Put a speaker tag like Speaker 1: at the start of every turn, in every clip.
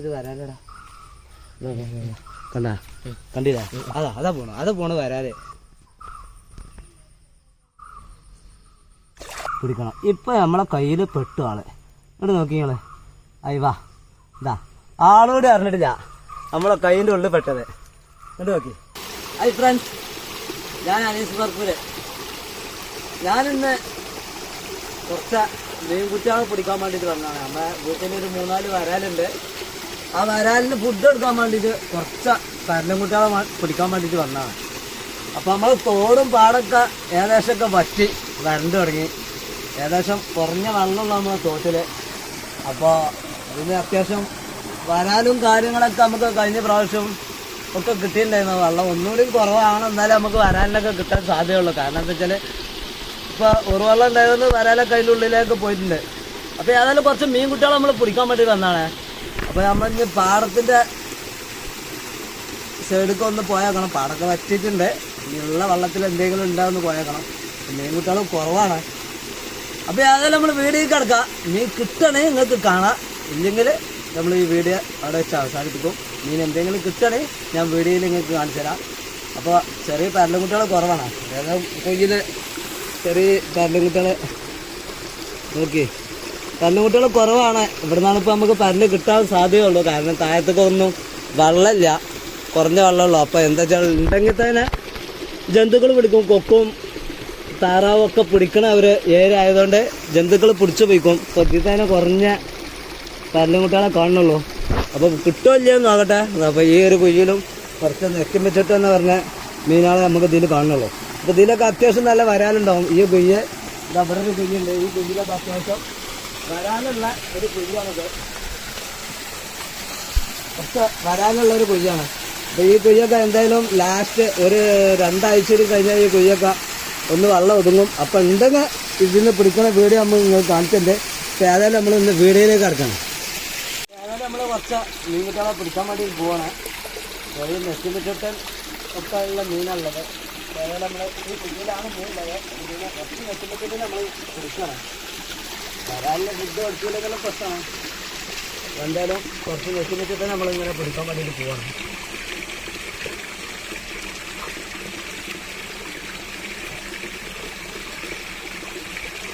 Speaker 1: ഇത് വരാലടാ. കണ്ടാ? കണ്ടില്ല? അതാ അതാ പോണു അതാ പോണു വരാൽ. പിടിക്കണം. ഇപ്പൊ നമ്മളെ കയ്യിൽ പെട്ടു ആൾ. ഇങ്ങോട്ട് നോക്കിങ്ങൾ അയ്യ വാ. ഇതാ. ആളോട് അറിഞ്ഞിട്ടില്ല. നമ്മളെ കയ്യിന്റെ ഉള്ളിൽ പെട്ടത്. ഇങ്ങോട്ട് നോക്കി. ഐ ഫ്രണ്ട്സ് ഞാൻ അനീസ് ബർപ്പൂര് ഞാനിന്ന് കുറച്ച് മീൻകുട്ടികളെ പിടിക്കാൻ വേണ്ടിയിട്ട് വന്നതാണ്. നമ്മുടെ വീട്ടിൽ ഒരു മൂന്നാൽ വരാലുണ്ട്. ആ വരാലിന് ഫുഡ് എടുക്കാൻ വേണ്ടിയിട്ട് കുറച്ച് കരലൻകുട്ടികളെ കുട്ടികളെ പിടിക്കാൻ വേണ്ടിയിട്ട് വന്നതാണ്. അപ്പോൾ നമ്മൾ തോടും പാടൊക്കെ ഏകദേശമൊക്കെ വറ്റി വരണ്ട് തുടങ്ങി. ഏകദേശം കുറഞ്ഞ വെള്ളമുള്ള നമ്മളെ തോട്ടിൽ അപ്പോൾ ഇതിന് അത്യാവശ്യം വരാലും കാര്യങ്ങളൊക്കെ നമുക്ക് കഴിഞ്ഞ പ്രാവശ്യം ഒക്കെ കിട്ടിയിട്ടുണ്ടായിരുന്നു. വെള്ളം ഒന്നുകൂടി കുറവാണ് എന്നാലും നമുക്ക് വരാലിനൊക്കെ കിട്ടാൻ സാധ്യതയുള്ളൂ. കാരണം എന്താ വെച്ചാൽ ഇപ്പോൾ ഒരു വെള്ളം ഉണ്ടായതുകൊണ്ട് വരാലൊക്കെ അതിന്റെ ഉള്ളിലേക്ക് പോയിട്ടുണ്ട്. അപ്പോൾ ഏതായാലും കുറച്ച് മീൻ കുട്ടികളെ നമ്മൾ പിടിക്കാൻ വേണ്ടി വന്നതാണ്. അപ്പോൾ നമ്മൾ ഇനി പാടത്തിന്റെ സൈഡിലേക്ക് ഒന്ന് പോയേക്കണം. പാടൊക്കെ വറ്റിയിട്ടുണ്ട്. ഇനിയുള്ള വള്ളത്തിൽ എന്തെങ്കിലും ഉണ്ടാവുമെന്ന് പോയേക്കണം. മീൻ കുട്ടികൾ കുറവാണ്. അപ്പോൾ ഏതായാലും നമ്മൾ വീഡിയോ കിടക്കാം. മീൻ കിട്ടണേ നിങ്ങൾക്ക് കാണാം. ഇല്ലെങ്കിൽ നമ്മൾ ഈ വീഡിയോ അവിടെ വെച്ച് അവസാനിപ്പിക്കും. മീൻ എന്തെങ്കിലും കിട്ടണേ ഞാൻ വീഡിയോയിൽ നിങ്ങൾക്ക് കാണിച്ചു തരാം. അപ്പോൾ ചെറിയ പരലുകുട്ടികൾ കുറവാണ്. ഏതാ കൊയ്യിൽ ചെറിയ പരലുകുട്ടികൾ നോക്കി പരലുകുട്ടികൾ കുറവാണ്. ഇവിടെ നിന്നാണ് ഇപ്പോൾ നമുക്ക് പരൽ കിട്ടാൻ സാധ്യതയുള്ളൂ കാരണം താഴത്തൊക്കെ ഒന്നും വെള്ളമില്ല. കുറഞ്ഞ വെള്ളമുള്ളൂ. അപ്പോൾ എന്താ വെച്ചാൽ ഉണ്ടെങ്കിൽ തന്നെ ജന്തുക്കൾ പിടിക്കും. കൊക്കും താറാവൊക്കെ പിടിക്കണ അവർ ഏരായതുകൊണ്ട് ജന്തുക്കൾ പിടിച്ചു പോയിക്കും. കൊത്തി തന്നെ കുറഞ്ഞ പരലുകുട്ടികളെ കാണുന്നുള്ളൂ. അപ്പോൾ കിട്ടുമോ ഇല്ലയോ എന്ന് നോക്കട്ടെ. അപ്പോൾ ഈ ഒരു കുഴിയിലും കുറച്ച് നെക്കി വെച്ചിട്ട് എന്ന് പറഞ്ഞ മീനാളെ നമുക്ക് ഇതിൽ കാണുന്നുള്ളൂ. അപ്പോൾ ഇതിലൊക്കെ അത്യാവശ്യം നല്ല വരാനുണ്ടാവും ഈ കുയ്യ് അവിടെ ഒരു കുയ്യുണ്ട് ഈ കുയ്യിലൊക്കെ അത്യാവശ്യം വരാനുള്ള ഒരു കുയ്യാണിത് ഒക്കെ വരാനുള്ള ഒരു കുഴിയാണ്. അപ്പോൾ ഈ കുഴിയൊക്കെ എന്തായാലും ലാസ്റ്റ് ഒരു രണ്ടാഴ്ചയിൽ കഴിഞ്ഞാൽ ഈ കുഴിയൊക്കെ ഒന്ന് വെള്ളം ഒതുങ്ങും. അപ്പോൾ ഉണ്ടെങ്കിൽ ഇതിന്ന് പിടിക്കുന്ന വീഡിയോ നമ്മൾ നിങ്ങൾ കാണിച്ചിട്ടുണ്ട്. പക്ഷേ ഏതായാലും നമ്മൾ ഇന്ന് വീഡിയോയിലേക്ക് ഇറക്കണം ഏതായാലും നമ്മൾ കുറച്ച് മീൻകുട്ടികളെ പിടിക്കാൻ വേണ്ടി പോവാണ്. ഒരു നെസ്സിമിച്ചട്ടൻ ഒക്കെ ഉള്ള മീനാണുള്ളത്. ഏതായാലും നമ്മൾ ഈ കുഞ്ഞിലാണ് മീനുള്ളത് ഇതിനെ കുറച്ച് നെസ്സിമിച്ചട്ടിന് നമ്മൾ പിടിക്കണം. വരാനുള്ള ഫുഡ് കൊടുത്തില്ലെങ്കിലും പ്രശ്നമാണ്. എന്തായാലും കുറച്ച് നെസ്സിമിച്ചട്ടൻ നമ്മളിങ്ങനെ പിടിക്കാൻ വേണ്ടിയിട്ട് പോവാണ്.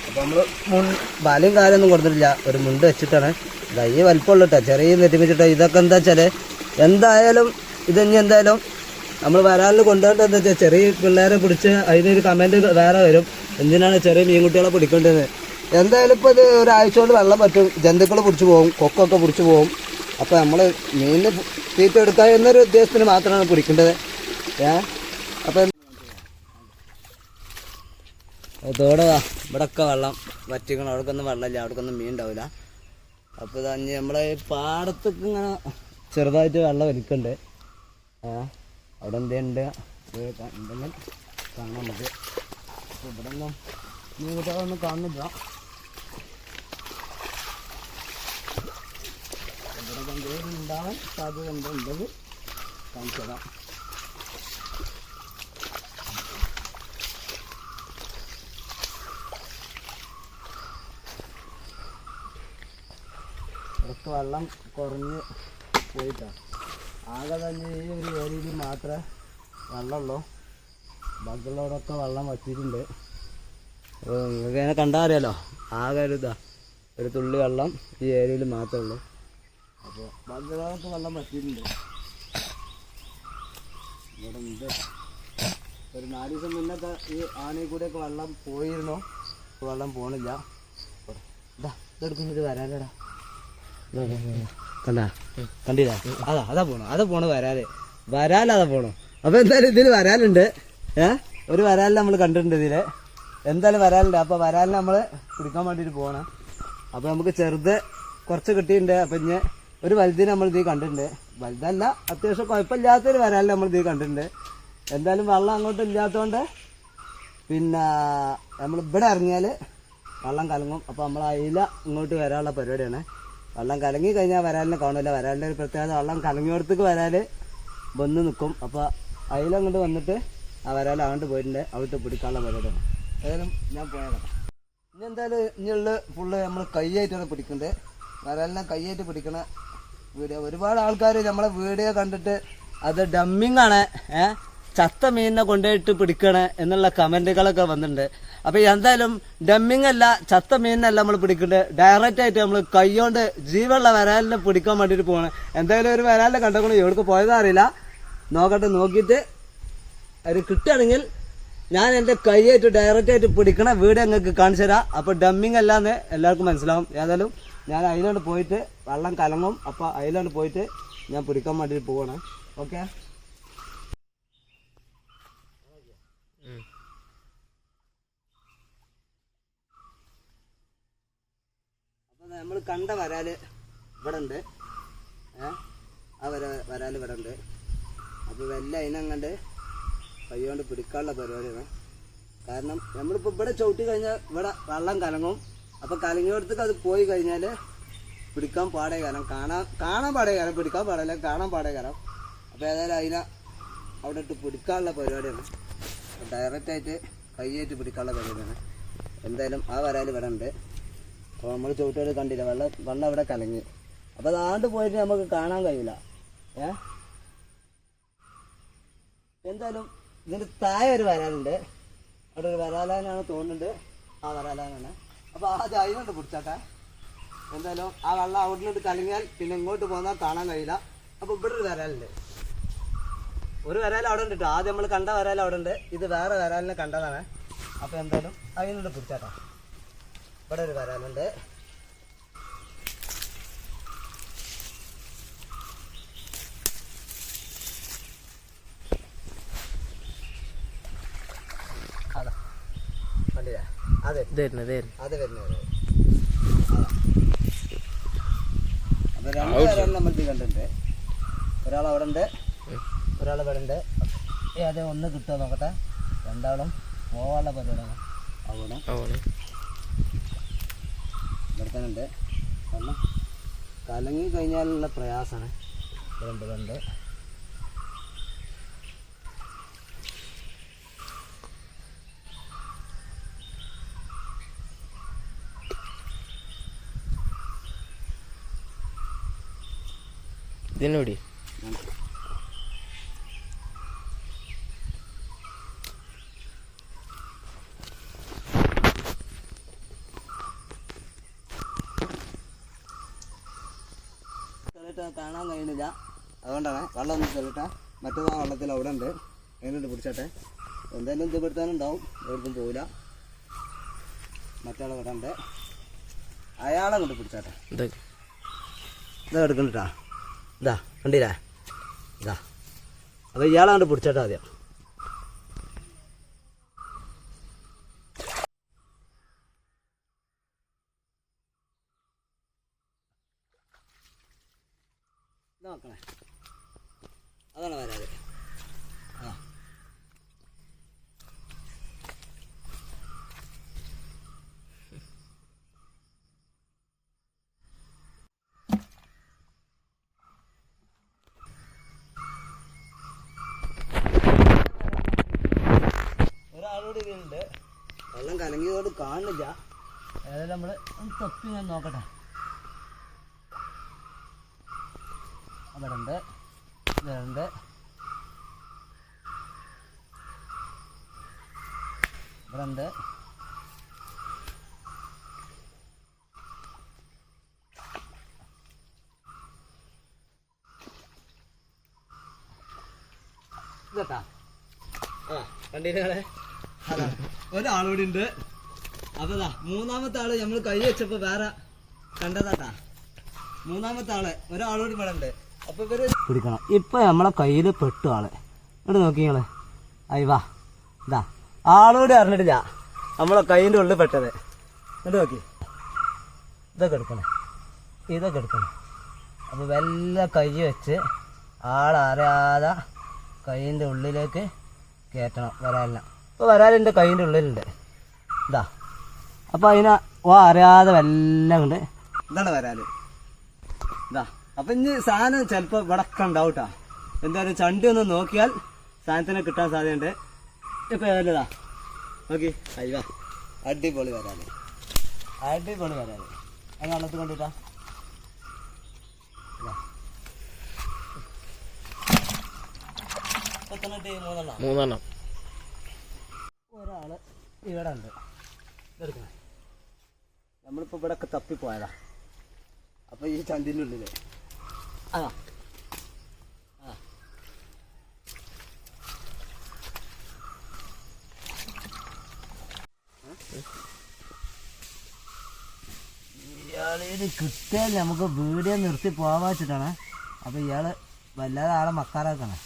Speaker 1: അപ്പോൾ നമ്മൾ മുൻ ബാല്യം കാര്യമൊന്നും കൊടുത്തിട്ടില്ല. ഒരു മുണ്ട് വെച്ചിട്ടാണ്. ഇതാ ഈ വലിപ്പമുള്ള ചെറിയ നെറ്റിമിച്ചിട്ടോ ഇതൊക്കെ എന്താ വെച്ചാൽ എന്തായാലും ഇത് ഇനി എന്തായാലും നമ്മൾ വരാലിൽ കൊണ്ടുപോയിട്ട് എന്താ വെച്ചാൽ ചെറിയ പിള്ളേരെ പിടിച്ച് അതിനൊരു കമന്റ് വേറെ വരും. എന്തിനാണ് ചെറിയ മീൻകുട്ടികളെ പിടിക്കേണ്ടത്? എന്തായാലും ഇപ്പോൾ ഇത് ഒരാഴ്ച കൊണ്ട് വെള്ളം പറ്റും. ജന്തുക്കൾ പിടിച്ചു പോകും കൊക്കൊക്കെ പിടിച്ചു പോകും അപ്പോൾ നമ്മൾ മീനിന് തീറ്റ എടുക്കുക എന്നൊരു ഉദ്ദേശത്തിന് മാത്രമാണ് പിടിക്കേണ്ടത്. ഏ? അപ്പം ഇതോടെ ഇവിടൊക്കെ വെള്ളം വറ്റിക്കണം. അവിടേക്കൊന്നും വെള്ളമില്ല അവിടേക്കൊന്നും മീൻ ഉണ്ടാവില്ല അപ്പോൾ ഇതാ ഇനി നമ്മളെ പാടത്തൊക്കെ ഇങ്ങനെ ചെറുതായിട്ട് വെള്ളം വലിക്കുന്നുണ്ട് ഏ? അവിടെ എന്തുണ്ട് ഉണ്ടെങ്കിൽ കാണാൻ നമുക്ക്. ഇവിടെ ഒന്നും മീൻ ഒന്നും കാണുന്നില്ല ഇവിടെ എന്തെങ്കിലും ഉണ്ടാവാൻ സാധ്യത ഉണ്ട് ഉണ്ടെങ്കിൽ കാണിച്ചു തരാം ഇതൊക്കെ വെള്ളം കുറഞ്ഞ് പോയിട്ടാണ് ആകെ തന്നെ ഈ ഒരു ഏരിയയിൽ മാത്രമേ വെള്ളമുള്ളൂ. ബാക്കിയുള്ളവരൊക്കെ വെള്ളം വറ്റിയിട്ടുണ്ട്. അപ്പോൾ നിങ്ങൾക്ക് അതിനെ കണ്ടാൽ അറിയാലോ. ആകെ ഒരു ഇതാ ഒരു തുള്ളി വെള്ളം ഈ ഏരിയയിൽ മാത്രമേ ഉള്ളൂ. അപ്പോൾ ബാക്കിയുള്ളവരൊക്കെ വെള്ളം പറ്റിയിട്ടുണ്ട്. ഇവിടെ ഉണ്ട്. ഒരു നാല് ദിവസം മുന്നത്തെ ഈ ആനയിൽ കൂടെയൊക്കെ വെള്ളം പോയിരുന്നു. ഇപ്പോൾ വെള്ളം പോണില്ല. ഇതാ ഇതെടുക്കുന്നത് വരാനടാ. കണ്ടാ? കണ്ടില്ല? അതാ അതാ പോണു അതാ പോണു വരാൽ. വരാലതാ പോണോ. അപ്പൊ എന്തായാലും ഇതിൽ വരാലുണ്ട്. ഏ? ഒരു വരാലിൽ നമ്മൾ കണ്ടിട്ടുണ്ട് ഇതിൽ. എന്തായാലും വരാലുണ്ട്. അപ്പൊ വരാലിന് നമ്മൾ കുടിക്കാൻ വേണ്ടിയിട്ട് പോകണം അപ്പൊ നമുക്ക് ചെറുത് കുറച്ച് കിട്ടിയിട്ടുണ്ട്. അപ്പൊ ഇനി ഒരു വലുതിന് നമ്മൾ ഇതിൽ കണ്ടിട്ടുണ്ട്. വലുതല്ല അത്യാവശ്യം കുഴപ്പമില്ലാത്തൊരു വരാലിൽ നമ്മൾ ഇതിൽ കണ്ടിട്ടുണ്ട്. എന്തായാലും വെള്ളം അങ്ങോട്ട് ഇല്ലാത്തതുകൊണ്ട് പിന്നെ നമ്മൾ ഇവിടെ ഇറങ്ങിയാൽ വെള്ളം കലങ്ങും. അപ്പോൾ നമ്മൾ അയില ഇങ്ങോട്ട് വരാനുള്ള പരിപാടിയാണ്. വെള്ളം കലങ്ങി കഴിഞ്ഞാൽ വരാലിനെ കാണില്ല വരാലിന്റെ ഒരു പ്രത്യേകത വെള്ളം കലങ്ങിയോടത്തേക്ക് വരാൽ വന്ന് നിൽക്കും അപ്പോൾ അയില അങ്ങോട്ട് വന്നിട്ട് ആ വരാൽ അങ്ങോട്ട് പോയിട്ടുണ്ട്. അവിടുത്തെ പിടിക്കാനുള്ള പരിപാടിയാണ്. ഏതായാലും ഞാൻ പോയതാണ് ഇനി എന്തായാലും ഇനിയുള്ള ഫുള്ള് നമ്മൾ കൈയായിട്ടാണ് പിടിക്കുന്നത് വരാലിനെ കൈയായിട്ട് പിടിക്കണ വീഡിയോ ഒരുപാട് ആൾക്കാർ നമ്മളെ വീഡിയോ കണ്ടിട്ട് അത് ഡമ്മിങ് ആണ്. ചത്ത മീനിനെ കൊണ്ടുപോയിട്ട് പിടിക്കണേ എന്നുള്ള കമന്റുകളൊക്കെ വന്നിട്ടുണ്ട്. അപ്പൊ എന്തായാലും ഡമ്മിങ് അല്ല ചത്ത മീനിനല്ല നമ്മൾ പിടിക്കുന്നത് ഡയറക്റ്റ് ആയിട്ട് നമ്മൾ കൈകൊണ്ട് ജീവുള്ള വരാലിനെ പിടിക്കാൻ വേണ്ടിട്ട് പോകണം എന്തായാലും ഒരു വരാലിനെ കണ്ടപ്പോൾ എവിടേക്ക് പോയതാ അറിയില്ല. നോക്കട്ടെ നോക്കിയിട്ട് അത് കിട്ടുകയാണെങ്കിൽ ഞാൻ എന്റെ കൈയായിട്ട് ഡയറക്റ്റ് ആയിട്ട് പിടിക്കണ വീട് ഞങ്ങൾക്ക് കാണിച്ചു തരാം അപ്പോൾ ഡമ്മിങ് അല്ലാന്ന് എല്ലാവർക്കും മനസ്സിലാവും. ഏതായാലും ഞാൻ അതിലോട്ട് പോയിട്ട് വെള്ളം കലങ്ങും. അപ്പോൾ അതിലോട്ട് പോയിട്ട് ഞാൻ പിടിക്കാൻ വേണ്ടിയിട്ട് പോകണേ ഓക്കെ? അപ്പോൾ നമ്മൾ കണ്ട വരാൽ ഇവിടെ ഉണ്ട് ആ വര വരാൽ ഇവിടെ ഉണ്ട് അപ്പോൾ വല്ല അതിനങ്ങണ്ട് കയ്യോണ്ട് പിടിക്കാനുള്ള പരിപാടിയാണ്. കാരണം നമ്മളിപ്പോൾ ഇവിടെ ചവിട്ടി കഴിഞ്ഞാൽ ഇവിടെ വെള്ളം കലങ്ങും. അപ്പോൾ കലങ്ങിയോടത്തേക്ക് അത് പോയി കഴിഞ്ഞാൽ പിടിക്കാൻ പാടേ കാരണം കാണാൻ കാണാൻ പാടേ കാരണം പിടിക്കാൻ പാടില്ല കാണാൻ പാടേ കാരണം. അപ്പോൾ ഏതായാലും അതിനെ അവിടെ ഇട്ട് പിടിക്കാനുള്ള പരിപാടിയാണ്. ഡയറക്റ്റ് ആയിട്ട് കൈയേറ്റ് പിടിക്കാനുള്ള പരിപാടിയാണ്. എന്തായാലും ആ വരാൽ വരണ്ട് അപ്പോൾ നമ്മൾ ചവിട്ടിയോട് കണ്ടില്ല വെള്ളം വെള്ളം അവിടെ കലങ്ങി. അപ്പോൾ അതാണ്ട് പോയിട്ട് നമുക്ക് കാണാൻ കഴിയില്ല. ഏ? എന്തായാലും ഇതിന്റെ താഴെ ഒരു വരാലുണ്ട്. അവിടെ ഒരു വരാലാനാണ് തോന്നുന്നുണ്ട്. ആ വരാലാനാണ്. അപ്പൊ ആ അതിനുണ്ട് പിടിച്ചാട്ടെ. എന്തായാലും ആ വെള്ളം അവിടെ നിന്ന് കലങ്ങിയാൽ പിന്നെ ഇങ്ങോട്ട് പോന്നാൽ കാണാൻ കഴിയില്ല. അപ്പൊ ഇവിടെ ഒരു വരാലുണ്ട്. ഒരു വരാൽ അവിടെ ഉണ്ട് കേട്ടോ ആദ്യം നമ്മൾ കണ്ട വരാൽ അവിടെ ഉണ്ട്. ഇത് വേറെ വരാലിനെ കണ്ടതാണ്. അപ്പൊ എന്തായാലും അതിനുണ്ട് പിടിച്ചാട്ടെ. ഇവിടെ ഒരു വരാലുണ്ട് അതാ കണ്ടില്ലേ അതെ വരുന്നത് അപ്പൊ രണ്ട് പേരാണ് നമ്മൾ ഇത് കണ്ടിട്ടുണ്ട് ഒരാൾ അവിടെ ഉണ്ട് ഒരാൾ ഇവിടെ ഉണ്ട്. അതെ ഒന്ന് കിട്ടുമോ നോക്കട്ടെ. രണ്ടാളും പോവാനുള്ള പരിപാടിയാണ്. അവിടെ ഇവിടെ തന്നെ ഉണ്ട് കാരണം കലങ്ങി കഴിഞ്ഞാലുള്ള പ്രയാസമാണ്. ഇവിടെ ഉണ്ട്. ഉണ്ട്
Speaker 2: ഇതിനോടി
Speaker 1: കാണാൻ കഴിയുന്നില്ല. അതുകൊണ്ടാണ് വെള്ളം ഒന്ന് ചെറുട്ട മറ്റേത് ആ വെള്ളത്തിൽ അവിടെ ഉണ്ട്. അതിനുണ്ട് പിടിച്ചട്ടെ. എന്തായാലും ഇത് പിടുത്താനുണ്ടാവും എവിടേക്കും പോവില്ല. മറ്റേ ഇവിടെ ഉണ്ട്. അയാളെ കൊണ്ട് പിടിച്ചാട്ടെ. ഇതാ. എടുക്കണ്ടാ ഇതാ കണ്ടില്ലേ? ഇതാ അപ്പോൾ ഇയാളെ കൊണ്ട് പിടിച്ചാട്ടെ ആദ്യം. ഇത് നോക്കണേ അതാണ് വരാതെ ആ ഒരാളോട് ഇതിലുണ്ട് വെള്ളം കലങ്ങിയതോട് കാണുന്നില്ല ഏതായാലും നമ്മൾ തൊപ്പി ഞാൻ നോക്കട്ടെ. അവിടെ ഉണ്ട് ഇതുണ്ട് ഇവിടെ ഉണ്ട് ഇതട്ടാ. ആ കണ്ടില്ലേ ഒരാളൂടി ഉണ്ട് അപ്പതാ മൂന്നാമത്തെ ആൾ നമ്മൾ കൈ വെച്ചപ്പോ വേറെ കണ്ടതാട്ടാ. മൂന്നാമത്തെ ആൾ ഒരാളോട് ഇവിടെ ഉണ്ട്. അപ്പൊ ഇവർ പിടിക്കണം. ഇപ്പൊ നമ്മളെ കയ്യിൽ പെട്ടു ആൾ. ഇവിടെ നോക്കിങ്ങൾ അയ്യ വാ. ഇതാ ആളോട് അറിഞ്ഞിട്ടില്ല. നമ്മളെ കയ്യിന്റെ ഉള്ളിൽ പെട്ടത്. എന്നിട്ട് നോക്കി. ഇതൊക്കെ എടുക്കണേ. ഇതൊക്കെ എടുക്കണേ. അപ്പോൾ വല്ല കൈ വെച്ച് ആളറിയാതെ കൈയിന്റെ ഉള്ളിലേക്ക് കയറ്റണം വരാലിനെ ഇപ്പോൾ വരാൽ കൈന്റെ ഉള്ളിലുണ്ട്. ഇതാ. അപ്പോൾ അതിന് വാ അറിയാതെ വല്ല ഉണ്ട് ഇതാണ് വരാൽ? ഇതാ. അപ്പം ഇനി സാധനം ചിലപ്പോൾ ഇവിടൊക്കെ ഉണ്ടാവട്ടാ എന്തായാലും ചണ്ടി ഒന്ന് നോക്കിയാൽ സാധനത്തിനെ കിട്ടാൻ സാധ്യതയുണ്ട്. ഇപ്പം ഏതാ? നോക്കി. അയ്യ അടിപൊളി വരാൽ. അടിപൊളി വരാൽ. അങ്ങനെ വെള്ളത്തിൽ കണ്ടിട്ടാ. മൂന്നെണ്ണം. ഒരാൾ ഇവിടെ ഉണ്ട്. ഇതെടുക്കണേ. നമ്മളിപ്പോ ഇവിടെ ഒക്കെ തപ്പിപ്പോയതാ. അപ്പൊ ഈ ചന്തിന്റെ ഉള്ളിൽ. ആ. ആ. ഇയാളിന് കിട്ടിയാൽ നമുക്ക് വീഡിയോ നിർത്തി പോവാച്ചിട്ടാണ്. വെച്ചിട്ടാണ് അപ്പൊ ഇയാൾ വല്ലാതെ ആളെ മക്കാറാക്കണേ.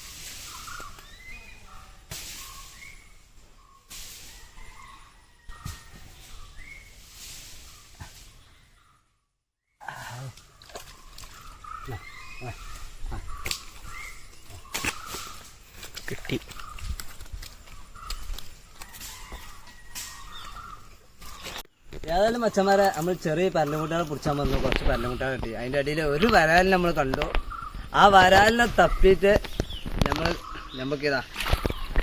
Speaker 2: കിട്ടി.
Speaker 1: ഏതായാലും മച്ചന്മാരെ നമ്മൾ ചെറിയ പരലമുട്ടകളെ പിടിച്ചാൽ വന്നു. കുറച്ച് പരലമുട്ടകൾ കിട്ടി. അതിന്റെ അടിയിൽ ഒരു വരാലിനെ നമ്മൾ കണ്ടു. ആ വരാലിനെ തപ്പിയിട്ട് നമ്മൾ നമുക്കിതാ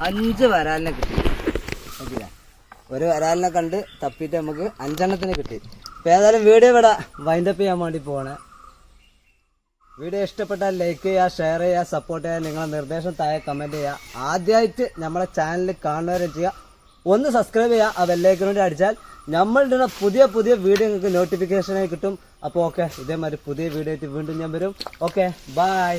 Speaker 1: അഞ്ച് വരാലിനെ കിട്ടി. നോക്കില്ല ഒരു വരാലിനെ കണ്ട് തപ്പിയിട്ട് നമുക്ക് അഞ്ചെണ്ണത്തിന് കിട്ടി. അപ്പോൾ ഏതായാലും വീഡിയോ ഇവിടെ വൈൻഡപ്പ് ചെയ്യാൻ വേണ്ടി പോവാണ്. വീഡിയോ ഇഷ്ടപ്പെട്ടാൽ ലൈക്ക് ചെയ്യുക ഷെയർ ചെയ്യുക സപ്പോർട്ട് ചെയ്യുക നിങ്ങളെ നിർദ്ദേശം താഴെ കമന്റ് ചെയ്യുക. ആദ്യമായിട്ട് നമ്മളെ ചാനൽ കാണുന്നവരെ ചെയ്യുക. ഒന്ന് സബ്സ്ക്രൈബ് ചെയ്യുക ആ ബെല്ലൈക്കനോട് അടിച്ചാൽ നമ്മളുടെ പുതിയ പുതിയ വീഡിയോ നിങ്ങൾക്ക് നോട്ടിഫിക്കേഷനായി കിട്ടും. അപ്പോൾ ഓക്കെ ഇതേമാതിരി പുതിയ വീഡിയോ ആയിട്ട് വീണ്ടും ഞാൻ വരും. Okay bye